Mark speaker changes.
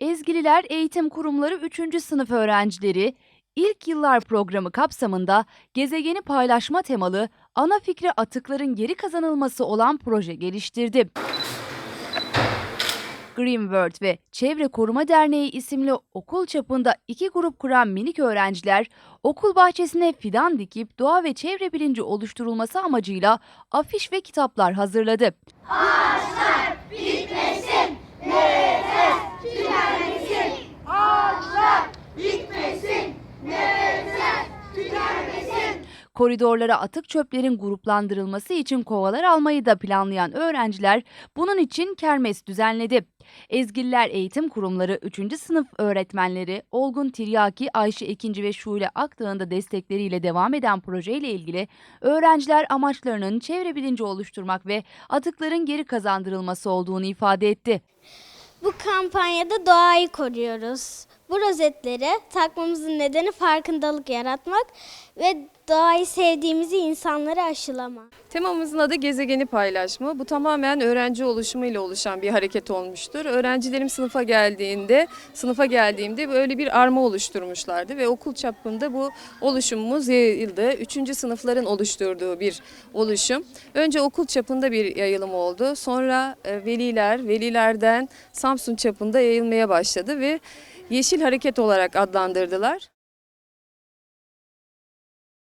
Speaker 1: Ezgililer Eğitim Kurumları 3. sınıf öğrencileri İlk Yıllar programı kapsamında gezegeni paylaşma temalı ana fikri atıkların geri kazanılması olan proje geliştirdi. Green World ve Çevre Koruma Derneği isimli okul çapında iki grup kuran minik öğrenciler okul bahçesine fidan dikip doğa ve çevre bilinci oluşturulması amacıyla afiş ve kitaplar hazırladı. Koridorlara atık çöplerin gruplandırılması için kovalar almayı da planlayan öğrenciler bunun için kermes düzenledi. Ezgililer Eğitim Kurumları 3. sınıf öğretmenleri Olgun Tiryaki, Ayşe Ekinci ve Şule Akdağ'ın da destekleriyle devam eden projeyle ilgili öğrenciler amaçlarının çevre bilinci oluşturmak ve atıkların geri kazandırılması olduğunu ifade etti.
Speaker 2: Bu kampanyada doğayı koruyoruz. Bu rozetleri takmamızın nedeni farkındalık yaratmak ve doğayı sevdiğimizi insanlara aşılamak.
Speaker 3: Temamızın adı gezegeni paylaşma. Bu tamamen öğrenci oluşumuyla oluşan bir hareket olmuştur. Öğrencilerim sınıfa geldiğinde, sınıfa geldiğimde böyle bir arma oluşturmuşlardı ve okul çapında bu oluşumumuz yayıldı. Üçüncü sınıfların oluşturduğu bir oluşum. Önce okul çapında bir yayılım oldu. Sonra e, veliler, velilerden Samsun çapında yayılmaya başladı ve Yeşil Hareket olarak adlandırdılar.